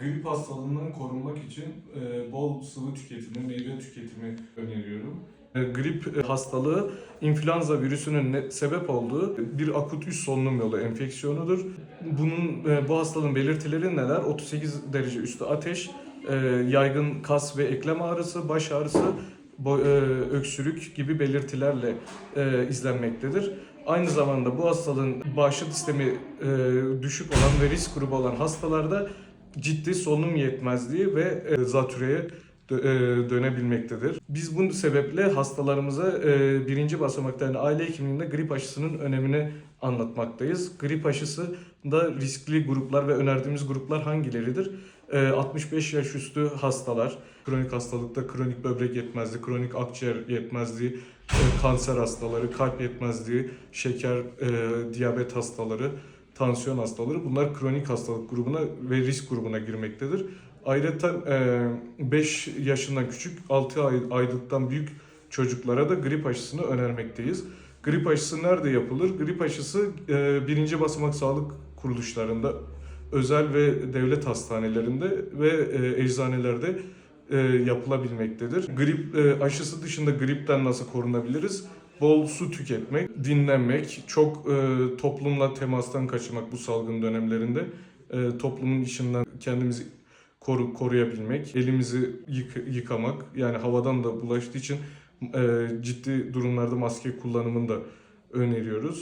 Grip hastalığından korunmak için e, bol sıvı tüketimi, meyve tüketimi öneriyorum. E, Grip e, hastalığı influenza virüsünün sebep olduğu bir akut üst solunum yolu enfeksiyonudur. Bunun bu hastalığın belirtileri neler? 38 derece üstü ateş, yaygın kas ve eklem ağrısı, baş ağrısı, öksürük gibi belirtilerle izlenmektedir. Aynı zamanda bu hastalığın bağışıklık sistemi düşük olan ve risk grubu olan hastalarda ciddi solunum yetmezliği ve e, zatürreye dö- e, dönebilmektedir. Biz bu sebeple hastalarımıza e, birinci basamakta yani aile hekimliğinde grip aşısının önemini anlatmaktayız. Grip aşısı da riskli gruplar ve önerdiğimiz gruplar hangileridir? E, 65 yaş üstü hastalar, kronik hastalıkta kronik böbrek yetmezliği, kronik akciğer yetmezliği, e, kanser hastaları, kalp yetmezliği, şeker, e, diyabet hastaları, tansiyon hastaları bunlar kronik hastalık grubuna ve risk grubuna girmektedir. Ayrıca 5 yaşından küçük, 6 ay, aylıktan büyük çocuklara da grip aşısını önermekteyiz. Grip aşısı nerede yapılır? Grip aşısı e, birinci basamak sağlık kuruluşlarında, özel ve devlet hastanelerinde ve e, eczanelerde e, yapılabilmektedir. Grip e, aşısı dışında gripten nasıl korunabiliriz? Bol su tüketmek, dinlenmek, çok e, toplumla temastan kaçınmak bu salgın dönemlerinde, e, toplumun içinden kendimizi koru, koruyabilmek, elimizi yık- yıkamak, yani havadan da bulaştığı için e, ciddi durumlarda maske kullanımını da öneriyoruz.